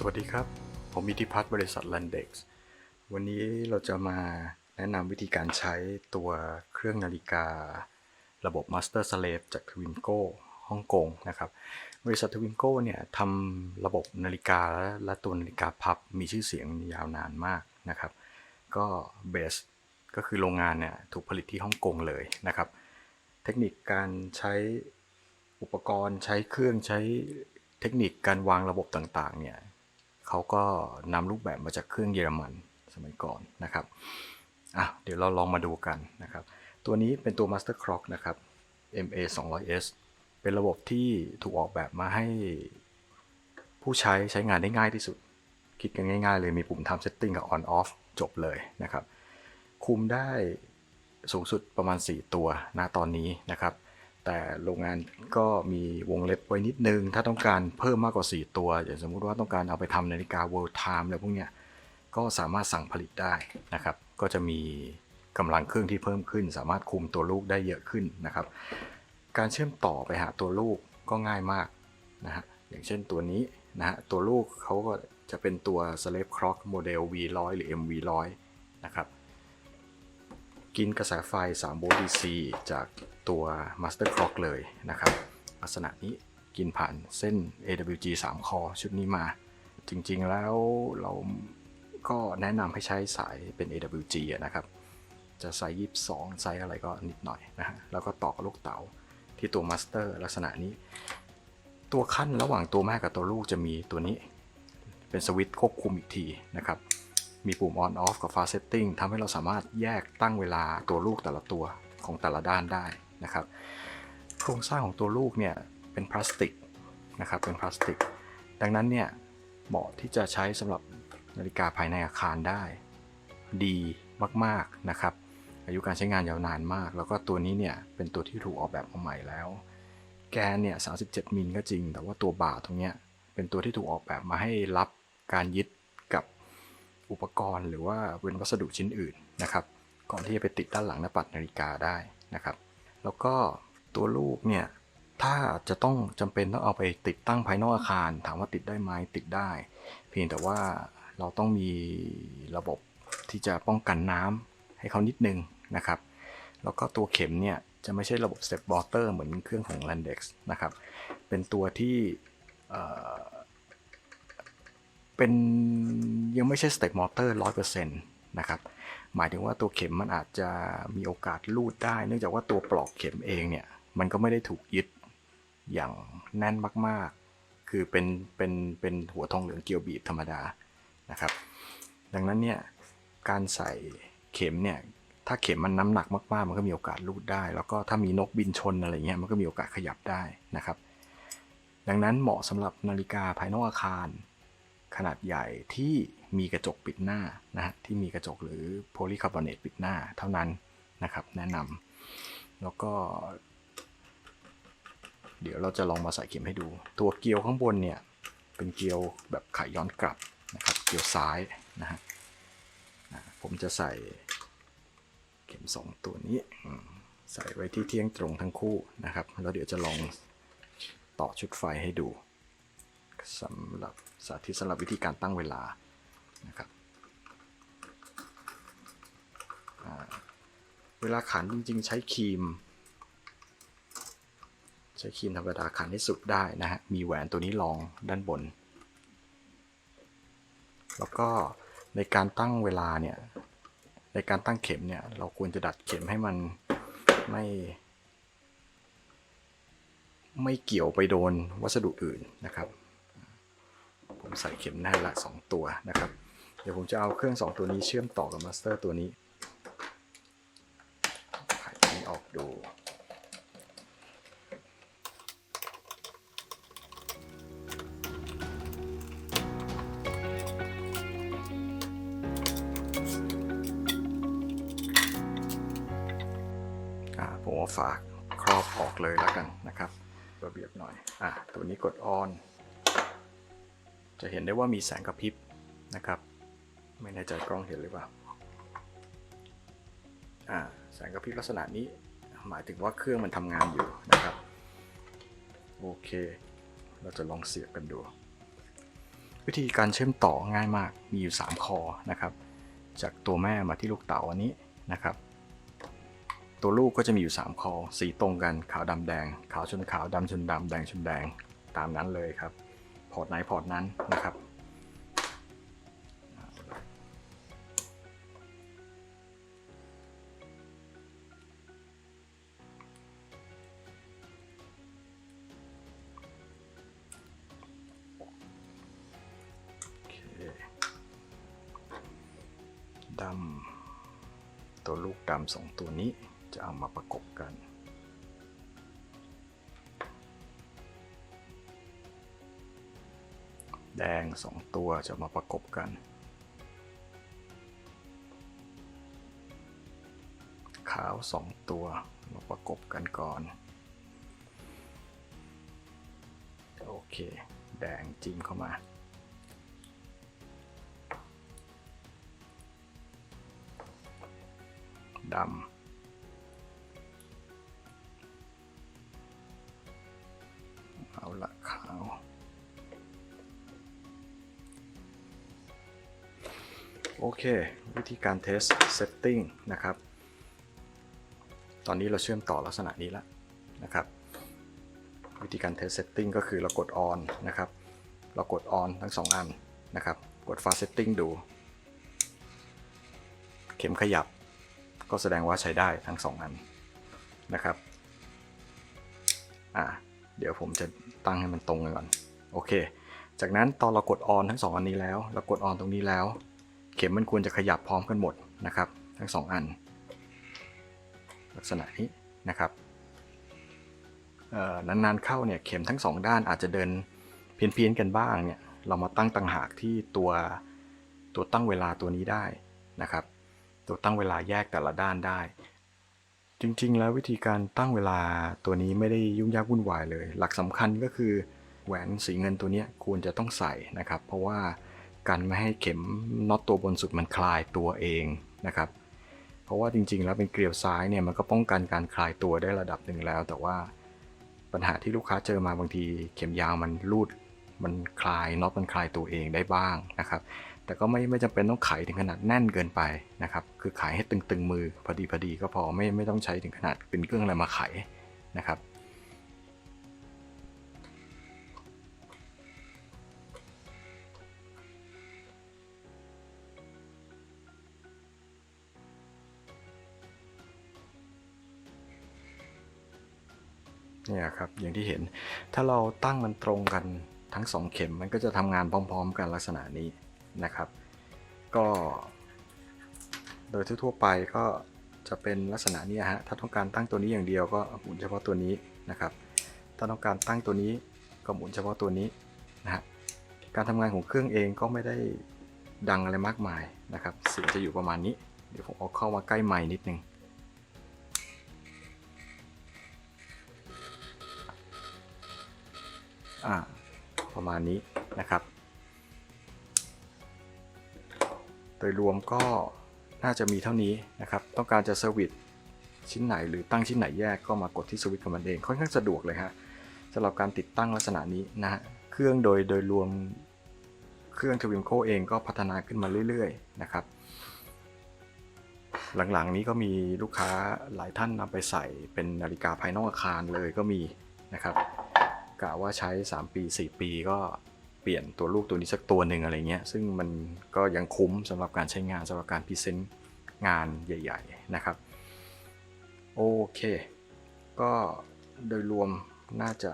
สวัสดีครับ ผมอิทธิพัฒน์บริษัท Landex วันนี้เราจะมาแนะนำวิธีการใช้ตัวเครื่องนาฬิกา ระบบ Master Slave จาก Twingo ฮ่องกงนะครับ บริษัท Twingo เนี่ยทำระบบนาฬิกาและและตัวนาฬิกาพับมีชื่อเสียงยาวนานมากนะครับ ก็เบสก็คือโรงงานเนี่ยถูกผลิตที่ฮ่องกงเลยนะครับ เทคนิคการใช้อุปกรณ์ใช้เครื่องใช้เทคนิคการวางระบบต่างๆเนี่ย เขาก็นำรูปแบบมาจากเครื่องเยอรมันสมัยก่อนนะครับอะเดี๋ยวเราลองมาดูกันนะครับ ตัวนี้เป็นตัว Master Clock นะครับ MA 200S เป็นระบบที่ถูกออกแบบมาให้ผู้ใช้ใช้งานได้ง่ายที่สุด คิดกันง่ายๆเลยมีปุ่ม Time Setting กับ On Off จบเลยนะครับ คุมได้สูงสุดประมาณ 4 ตัวณตอนนี้นะครับ แต่โรงงานก็มีวงเล็บไว้นิดนึง ถ้าต้องการเพิ่มมากกว่า 4 ตัว อย่างสมมุติว่าต้องการเอาไปทำนาฬิกา World Time อะไรพวกเนี้ยก็สามารถสั่งผลิตได้นะครับ ก็จะมีกำลังเครื่องที่เพิ่มขึ้น สามารถคุมตัวลูกได้เยอะขึ้นนะครับ การเชื่อมต่อไปหาตัวลูกก็ง่ายมากนะฮะอย่างเช่นตัวนี้นะฮะตัวลูกเขาก็จะเป็นตัว Slave Clock โมเดล V100 หรือ MV100 นะครับ กินกระแสไฟ3โวลต์ DC จากตัว Master Clock เลยนะครับ ลักษณะนี้กินผ่านเส้น AWG 3 คอชุดนี้มา จริงๆแล้วเราก็แนะนำให้ใช้สายเป็น AWG นะครับ จะใส่22 ไซส์อะไรก็นิดหน่อยนะฮะ แล้วก็ต่อกับลูกเต๋าที่ตัว Master ลักษณะนี้ ตัวขั้นระหว่างตัวแม่กับตัวลูกจะมีตัวนี้ เป็นสวิตช์ควบคุมอีกทีนะครับ มีปุ่ม on off กับ fast setting ทำให้เราสามารถแยกตั้งเวลาตัวลูกแต่ละตัวของแต่ละด้านได้นะครับ โครงสร้างของตัวลูกเนี่ยเป็นพลาสติกนะครับเป็นพลาสติก ดังนั้นเนี่ยเหมาะที่จะใช้สำหรับนาฬิกาภายในอาคารได้ ดีมากๆนะครับ อายุการใช้งานยาวนานมาก แล้วก็ตัวนี้เนี่ยเป็นตัวที่ถูกออกแบบมาใหม่แล้ว แกนเนี่ย37มิลก็จริง แต่ว่าตัวบ่าตรงเนี้ยเป็นตัวที่ถูกออกแบบมาให้รับการยึด อุปกรณ์หรือว่าเป็นวัสดุชิ้นอื่นนะครับ ก่อนที่จะไปติดด้านหลังหน้าปัดนาฬิกาได้นะครับ แล้วก็ตัวลูกเนี่ยถ้าจะต้องจำเป็นต้องเอาไปติดตั้งภายนอกอาคาร ถามว่าติดได้ไหมติดได้ เพียงแต่ว่าเราต้องมีระบบที่จะป้องกันน้ำให้เขานิดนึงนะครับ แล้วก็ตัวเข็มเนี่ยจะไม่ใช่ระบบ step water เหมือนเครื่องของ Landex นะครับ เป็นตัวที่ เป็นยังไม่ใช่ step motor 100%นต์นะครับหมายถึงว่าตัวเข็มมันอาจจะมีโอกาสลูดได้ เนื่องจากว่าตัวปลอกเข็มเองเนี่ยมันก็ไม่ได้ถูกยึดอย่างแน่นมากๆ คือเป็นเป็นเป็นหัวทองเหลืองเกลียวบีบธรรมดานะครับ ดังนั้นเนี่ยการใส่เข็มเนี่ยถ้าเข็มมันน้ำหนักมากๆ มันก็มีโอกาสลูดได้ แล้วก็ถ้ามีนกบินชนอะไรเงี้ยมันก็มีโอกาสขยับได้นะครับ ดังนั้นเหมาะสำหรับนาฬิกาภายนอกอาคาร ขนาดใหญ่ที่มีกระจกปิดหน้านะฮะที่มีกระจกหรือโพลีคาร์บอเนตปิดหน้าเท่านั้นนะครับ แนะนำแล้วก็ เดี๋ยวเราจะลองมาใส่เข็มให้ดู ตัวเกลียวข้างบนเนี่ยเป็นเกลียวแบบไขย้อนกลับนะครับ เกลียวซ้ายนะฮะผมจะใส่เข็ม 2 ตัวนี้ใส่ไว้ที่เที่ยงตรงทั้งคู่นะครับ แล้วเดี๋ยวจะลองต่อชุดไฟให้ดู สำหรับสาธิตสำหรับวิธีการตั้งเวลานะครับเวลาขันจริงๆ ใช้ครีม ใช้ครีมธรรมดาขันให้สุดได้นะฮะมีแหวนตัวนี้รองด้านบน แล้วก็ในการตั้งเวลาเนี่ยในการตั้งเข็มเนี่ยเราควรจะดัดเข็มให้มันไม่ไม่เกี่ยวไปโดนวัสดุอื่นนะครับ ผมใส่เข็มหน้าละ 2 ตัวนะครับ เดี๋ยวผมจะเอาเครื่อง 2 ตัวนี้เชื่อมต่อกับมาสเตอร์ตัวนี้ไขตัวนี้ออกดูอ่าผมว่าฝากครอบออกเลยแล้วกันนะครับ ระเบียบหน่อย อะ ตัวนี้กดออน จะเห็นได้ว่ามีแสงกระพริบนะครับ ไม่แน่ใจกล้องเห็นหรือเปล่าอ่าแสงกระพริบลักษณะนี้หมายถึงว่าเครื่องมันทำงานอยู่นะครับ โอเค เราจะลองเสียบกันดู วิธีการเชื่อมต่อง่ายมากมีอยู่ 3 คอนะครับ จากตัวแม่มาที่ลูกเต๋าอันนี้นะครับ ตัวลูกก็จะมีอยู่ 3 คอ สีตรงกันขาวดำแดง ขาวชนขาวดำชนดำแดงชนแดงตามนั้นเลยครับ พอร์ตไหนพอร์ตนั้นนะครับดำตัวลูกดำสองตัวนี้จะเอามาประกบกัน แดงสองตัวจะมาประกบกัน ขาวสองตัวมาประกบกันก่อน โอเค แดงจิ้มเข้ามา ดำเอาละข โอเค วิธีการเทส setting นะครับ ตอนนี้เราเชื่อมต่อลักษณะนี้แล้วนะครับ วิธีการเทส setting ก็คือเรากด on นะครับ เรากด on ทั้งสองอันนะครับ กด fast setting ดู เข็มขยับก็แสดงว่าใช้ได้ทั้งสองอันนะครับ อ่า เดี๋ยวผมจะตั้งให้มันตรงกันก่อน โอเค จากนั้นตอนเรากด on ทั้งสองอันนี้แล้ว เรากด on ตรงนี้แล้ว เข็มมันควรจะขยับพร้อมกันหมดนะครับ ทั้งสองอัน ลักษณะนี้นะครับนานๆเข้าเนี่ยเข็มทั้งสองด้านอาจจะเดินเพี้ยนๆกันบ้างเนี่ยเรามาตั้งต่างหากที่ตัวตัวตั้งเวลาตัวนี้ได้นะครับ ตัวตั้งเวลาแยกแต่ละด้านได้ จริงๆ แล้ววิธีการตั้งเวลาตัวนี้ไม่ได้ยุ่งยากวุ่นวายเลย หลักสำคัญก็คือแหวนสีเงินตัวนี้ควรจะต้องใส่นะครับ เพราะว่า การไม่ให้เข็มน็อตตัวบนสุดมันคลายตัวเองนะครับ เพราะว่าจริงๆ แล้วเป็นเกลียวซ้ายเนี่ยมันก็ป้องกันการคลายตัวได้ระดับหนึ่งแล้ว แต่ว่าปัญหาที่ลูกค้าเจอมาบางที เข็มยาวมันรูดมันคลายน็อตมันคลายตัวเองได้บ้างนะครับ แต่ก็ไม่ไม่จำเป็นต้องไขถึงขนาดแน่นเกินไปนะครับ คือไขให้ตึงๆมือพอดีพอดีก็พอไม่ไม่ต้องใช้ถึงขนาดเป็นเครื่องอะไรมาไขนะครับ เนี่ยครับอย่างที่เห็นถ้าเราตั้งมันตรงกันทั้งสองเข็มมันก็จะทำงานพร้อม ๆ กันลักษณะนี้นะครับ ก็ โดยทั่วๆไปก็จะเป็นลักษณะนี้ฮะถ้าต้องการตั้งตัวนี้อย่างเดียวก็หมุนเฉพาะตัวนี้นะครับ ถ้าต้องการตั้งตัวนี้ก็หมุนเฉพาะตัวนี้นะฮะการทำงานของเครื่องเองก็ไม่ได้ดังอะไรมากมายนะครับเสียงจะอยู่ประมาณนี้ เดี๋ยวผมเอาเข้ามาใกล้ไม้นิดนึง ประมาณนี้นะครับ โดยรวมก็น่าจะมีเท่านี้นะครับ ต้องการจะเซอร์วิสชิ้นไหนหรือตั้งชิ้นไหนแยกก็มากดที่สวิตช์ของมันเอง ค่อนข้างสะดวกเลยฮะสำหรับการติดตั้งลักษณะนี้นะฮะเครื่องโดยโดยรวมเครื่องทวิมโคเองก็พัฒนาขึ้นมาเรื่อยๆนะครับ หลังๆนี้ก็มีลูกค้าหลายท่านนำไปใส่เป็นนาฬิกาภายนอกอาคารเลยก็มีนะครับ กะว่าใช้ 3 ปี 4 ปีก็เปลี่ยนตัวลูกตัวนี้สักตัวหนึ่งอะไรเงี้ย ซึ่งมันก็ยังคุ้มสำหรับการใช้งานสำหรับการพรีเซนต์งานใหญ่ ๆ นะครับ โอเค ก็โดยรวมน่าจะ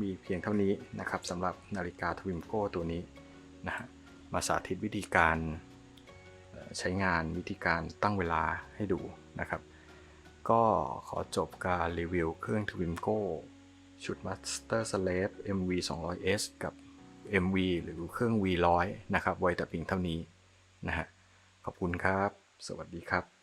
มีเพียงเท่านี้นะครับสำหรับนาฬิกาทวิมโก้ตัวนี้นะฮะมาสาธิตวิธีการใช้งานวิธีการตั้งเวลาให้ดูนะครับ ก็ขอจบการรีวิวเครื่อง Twimco ชุด Master Slave MV 200S กับ MV หรือเครื่อง V100 นะครับ ไว้แต่เพียงเท่านี้นะฮะ ขอบคุณครับ สวัสดีครับ